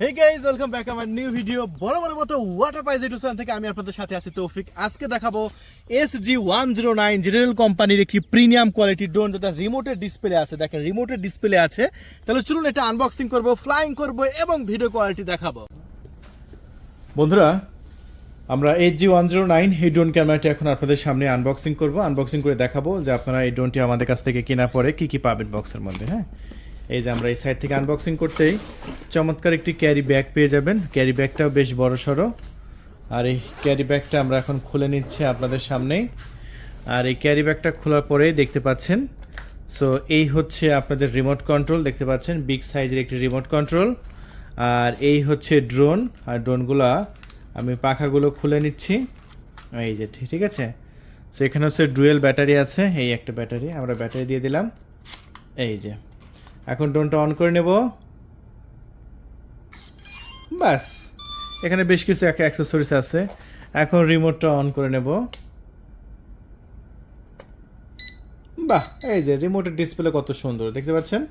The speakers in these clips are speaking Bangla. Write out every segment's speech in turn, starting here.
হে গাইজ ওয়েলকাম ব্যাক আমার নিউ ভিডিও বড় মতো ওয়াটার পাইজ ইউটিউব থেকে আমি আপনাদের সাথে আছি তৌফিক। আজকে দেখাবো S G one zero nine general কোম্পানির একটি প্রিমিয়াম কোয়ালিটির ড্রোন যেটা রিমোটের ডিসপ্লে আছে। দেখেন রিমোটের ডিসপ্লে আছে। তাহলে চলুন এটা আনবক্সিং করব ফ্লাইং করব এবং ভিডিও কোয়ালিটি দেখাবো। বন্ধুরা, আমরা eight G one zero nine এই ড্রোন ক্যামেরাটি এখন আপনাদের সামনে আনবক্সিং করব। আনবক্সিং করে দেখাবো যে আপনারা এই ড্রোনটি আমাদের কাছ থেকে কেনার পরে কী কী পাবেন বক্সের মধ্যে হ্যাঁ? এই যে আমরা এই সাইড থেকে আনবক্সিং করতেই চমৎকার একটি ক্যারি ব্যাগ পেয়ে যাবেন। ক্যারি ব্যাগটাও বেশ বড় সড়ো আর এই ক্যারি ব্যাগটা আমরা এখন খুলে নিচ্ছি আপনাদের সামনেই। আর এই ক্যারি ব্যাগটা খোলার পরেই দেখতে পাচ্ছেন সো এই হচ্ছে আপনাদের রিমোট কন্ট্রোল দেখতে পাচ্ছেন বিগ সাইজের একটি রিমোট কন্ট্রোল আর এই হচ্ছে ড্রোন আর ড্রোনগুলো আমি পাখাগুলো খুলে নিচ্ছি। এই যে ঠিক- আছে? সো এখানে হচ্ছে ডুয়েল ব্যাটারি আছে। এই একটা ব্যাটারি আমরা ব্যাটারি দিয়ে দিলাম। এই যে। এখন ড্রোনটা অন করে নেব। বাস এখানে বেশ কিছু অ্যাক্সেসরিজ আছে। এখন রিমোটটা অন করে নেব। বাহ, এই যে রিমোটের ডিসপ্লে কত সুন্দর, দেখতে পাচ্ছেন?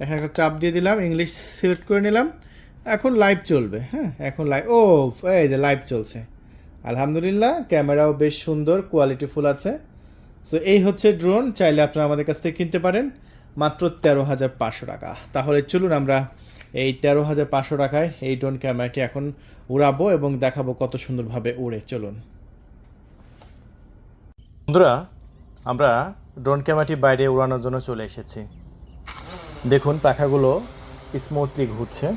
এখানে একটা চাপ দিয়ে দিলাম ইংলিশ সিলেক্ট করে নিলাম। এখন লাইভ চলবে হ্যাঁ? এখন লাইভ ও, এই যে লাইভ চলছে। আলহামদুলিল্লাহ ক্যামেরাও বেশ সুন্দর কোয়ালিটিফুল আছে। সো এই হচ্ছে ড্রোন চাইলে আপনারা আমাদের কাছ থেকে কিনতে পারেন। মাত্র তেরো হাজার পাঁচশো টাকা। তাহলে চলুন আমরা এই তেরো হাজার পাঁচশো টাকায় এই ড্রোন ক্যামেরাটি এখন উড়াবো এবং দেখাবো কত সুন্দরভাবে উড়ে। চলুন। বন্ধুরা, আমরা ড্রোন ক্যামেরাটি বাইরে উড়ানোর জন্য চলে এসেছি। দেখুন, পাখাগুলো স্মুথলি ঘুরছে।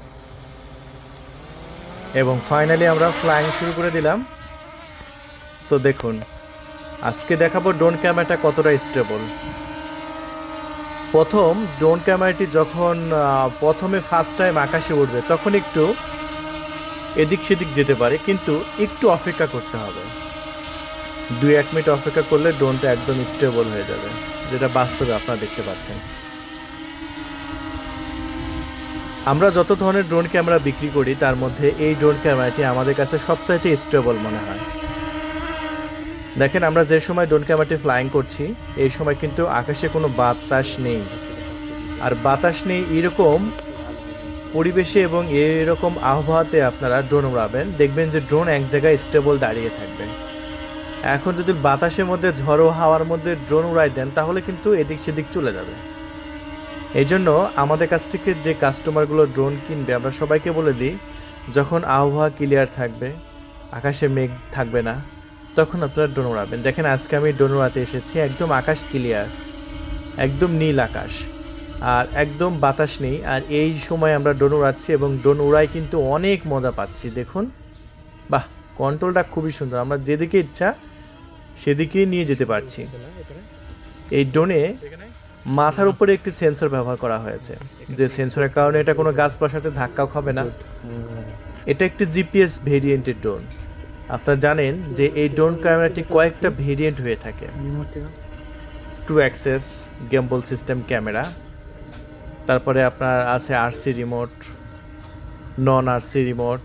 এবং ফাইনালি আমরা ফ্লাইং শুরু করে দিলাম। সো দেখুন, আজকে দেখাবো ড্রোন ক্যামেরাটা কতটা স্টেবল প্রথম ড্রোন ক্যামেরাটি যখন প্রথমে ফার্স্ট টাইম আকাশে উঠবে তখন একটু এদিক সেদিক যেতে পারে, কিন্তু একটু অপেক্ষা করতে হবে। দুই এক মিনিট অপেক্ষা করলে ড্রোনটা একদম স্টেবল হয়ে যাবে, যেটা বাস্তবে আপনারা দেখতে পাচ্ছেন। আমরা যত ধরনের ড্রোন ক্যামেরা বিক্রি করি, তার মধ্যে এই ড্রোন ক্যামেরাটি আমাদের কাছে সবচাইতে স্টেবল মনে হয়। দেখেন, আমরা যে সময় ড্রোন ক্যামেরাটি ফ্লাইং করছি, এই সময় কিন্তু আকাশে কোনো বাতাস নেই। আর বাতাস নেই এরকম পরিবেশে এবং এরকম আবহাওয়াতে আপনারা ড্রোন উড়াবেন। দেখবেন যে ড্রোন এক জায়গায় স্টেবল দাঁড়িয়ে থাকবে। এখন যদি বাতাসের মধ্যে, ঝড়ো হাওয়ার মধ্যে ড্রোন উড়াই দেন, তাহলে কিন্তু এদিক সেদিক চলে যাবে। এই জন্য আমাদের কাছ থেকে যে কাস্টমারগুলো ড্রোন কিনবে, আমরা সবাইকে বলে দিই, যখন আবহাওয়া ক্লিয়ার থাকবে, আকাশে মেঘ থাকবে না তখন আপনারা ড্রোন উড়াবেন। দেখেন আজকে আমি ড্রোন উড়াতে এসেছি একদম আকাশ ক্লিয়ার একদম নীল আকাশ আর একদম বাতাস নেই আর এই সময় আমরা ড্রোন উড়াচ্ছি এবং ড্রোন উড়াই কিন্তু অনেক মজা পাচ্ছি। দেখুন বাহ কন্ট্রোলটা খুবই সুন্দর। আমরা যেদিকে ইচ্ছা সেদিকেই নিয়ে যেতে পারছি। এই ড্রোনে মাথার উপরে একটি সেন্সর ব্যবহার করা হয়েছে। যে সেন্সরের কারণে এটা কোনো গাছপালার সাথে ধাক্কাও খাবে না। এটা একটি জিপিএস ভেরিয়েন্টের ড্রোন আপনারা জানেন যে এই ড্রোন ক্যামেরাটি কয়েকটা ভেরিয়েন্ট হয়ে থাকে। Two axis, gimbal system camera, তারপরে আপনার আছে RC remote, non RC remote,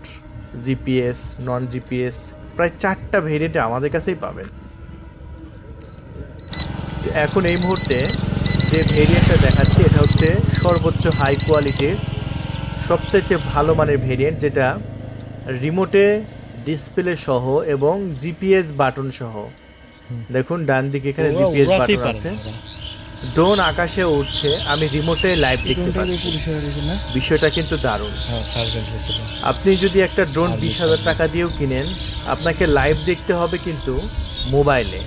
GPS, non GPS, প্রায় চারটা ভেরিয়েন্ট আমাদের কাছেই পাবেন। এখন এই মুহূর্তে যে ভেরিয়েন্টটা দেখাচ্ছি, এটা হচ্ছে সর্বোচ্চ হাই কোয়ালিটির সবচাইতে ভালো মানের ভেরিয়েন্ট, যেটা রিমোটে ডিসপ্লে সহ এবং জিপিএস বাটন সহ। দেখুন ডান দিকে এখানে জিপিএস বাটন আছে। ড্রোন আকাশে উঠছে আমি রিমোটে লাইভ দেখতে পাচ্ছি। বিষয়টা কিন্তু দারুণ। আপনি যদি একটা ড্রোন বিশ হাজার টাকা দিয়েও কিনেন আপনাকে লাইভ দেখতে হবে কিন্তু মোবাইলে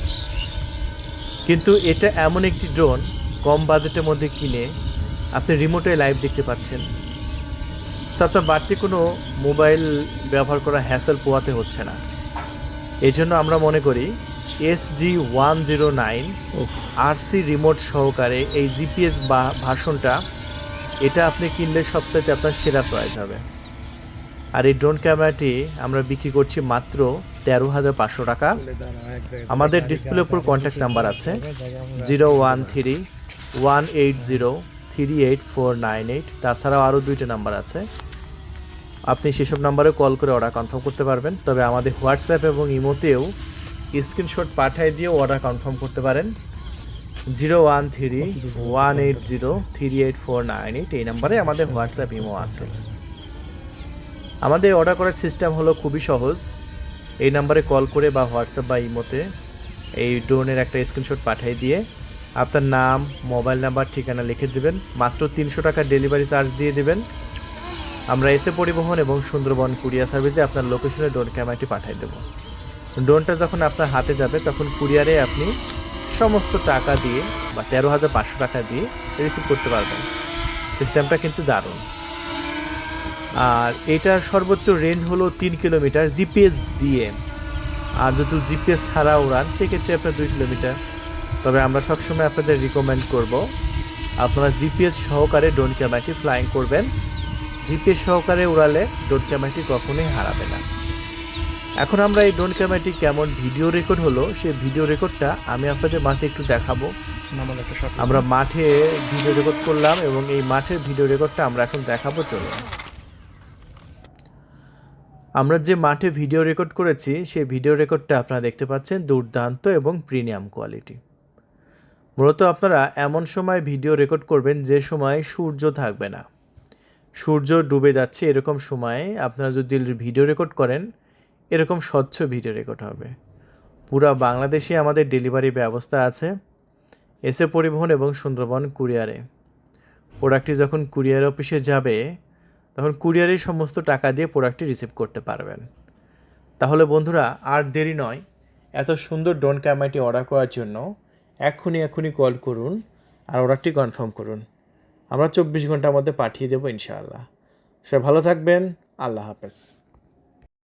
কিন্তু এটা এমন একটি ড্রোন কম বাজেটের মধ্যে কিনে আপনি রিমোটে লাইভ দেখতে পাচ্ছেন। So, বাড়তি কোনো মোবাইল ব্যবহার করা হ্যাসেল পোয়াতে হচ্ছে না। এই জন্য আমরা মনে করি S G one zero nine RC remote সহকারে এই জিপিএস বা ভাষণটা এটা আপনি কিনলে সবচাইতে আপনার সেরা চয়েস হবে। আর এই ড্রোন ক্যামেরাটি আমরা বিক্রি করছি মাত্র তেরো হাজার পাঁচশো টাকা। আমাদের ডিসপ্লে উপর কন্ট্যাক্ট নাম্বার আছে zero one three one eight zero three eight four nine eight তাছাড়াও আরও দুইটা নাম্বার আছে। আপনি সেসব নাম্বারে কল করে অর্ডার কনফার্ম করতে পারবেন। তবে আমাদের হোয়াটসঅ্যাপ এবং ইমোতেও স্ক্রিনশট পাঠিয়ে দিয়ে অর্ডার কনফার্ম করতে পারেন। Zero one three one eight zero three eight four nine eight এই নাম্বারে আমাদের হোয়াটসঅ্যাপ ইমো আছে। আমাদের অর্ডার করার সিস্টেম হলো খুবই সহজ। এই নাম্বারে কল করে বা হোয়াটসঅ্যাপ বা ইমোতে এই ড্রোনের একটা স্ক্রিনশট পাঠিয়ে দিয়ে আপনার নাম, মোবাইল নাম্বার, ঠিকানা লিখে দেবেন। মাত্র তিনশো টাকা ডেলিভারি চার্জ দিয়ে দেবেন। আমরা এসে পরিবহন এবং সুন্দরবন কুরিয়ার সার্ভিসে আপনার লোকেশনে ড্রোন ক্যামেরাটি পাঠিয়ে দেবো। ড্রোনটা যখন আপনার হাতে যাবে, তখন কুরিয়ারে আপনি সমস্ত টাকা দিয়ে বা তেরো হাজার পাঁচশো টাকা দিয়ে রিসিভ করতে পারবেন। সিস্টেমটা কিন্তু দারুণ। আর এটার সর্বোচ্চ রেঞ্জ হলো তিন কিলোমিটার জিপিএস দিয়ে। আর যদি জিপিএস ছাড়া উড়ান সেক্ষেত্রে আপনার দুই কিলোমিটার তবে আমরা সবসময় আপনাদের রিকমেন্ড করব আপনারা জিপিএস সহকারে ড্রোন ক্যামেরাটি ফ্লাইং করবেন। জিপিএস সহকারে উড়ালে ড্রোন ক্যামেরাটি কখনোই হারাবে না। এখন আমরা এই ড্রোন ক্যামেরাটি কেমন ভিডিও রেকর্ড হলো সেই ভিডিও রেকর্ডটা আমি আপনাদের মাঝে একটু দেখাবো। আমরা মাঠে ভিডিও রেকর্ড করলাম এবং এই মাঠের ভিডিও রেকর্ডটা আমরা এখন দেখাবো চলুন। আমরা যে মাঠে ভিডিও রেকর্ড করেছি সেই ভিডিও রেকর্ডটা আপনারা দেখতে পাচ্ছেন দুর্দান্ত এবং প্রিমিয়াম কোয়ালিটি মূলত আপনারা এমন সময় ভিডিও রেকর্ড করবেন যে সময় সূর্য থাকবে না। সূর্য ডুবে যাচ্ছে এরকম সময়ে আপনারা যদি ভিডিও রেকর্ড করেন, এরকম স্বচ্ছ ভিডিও রেকর্ড হবে। পুরা বাংলাদেশে আমাদের ডেলিভারি ব্যবস্থা আছে এসে পরিবহন এবং সুন্দরবন কুরিয়ারে। প্রোডাক্টটি যখন কুরিয়ার অফিসে যাবে, তখন কুরিয়ারের সমস্ত টাকা দিয়ে প্রোডাক্টটি রিসিভ করতে পারবেন। তাহলে বন্ধুরা, আর দেরি নয়, এত সুন্দর ড্রোন ক্যামেরাটি অর্ডার করার জন্য এক্ষুনি এক্ষুনি কল করুন আর অর্ডারটি কনফার্ম করুন। আমরা চব্বিশ ঘণ্টার মধ্যে পাঠিয়ে দেবো ইনশাআল্লাহ। সবাই ভালো থাকবেন। আল্লাহ হাফেজ।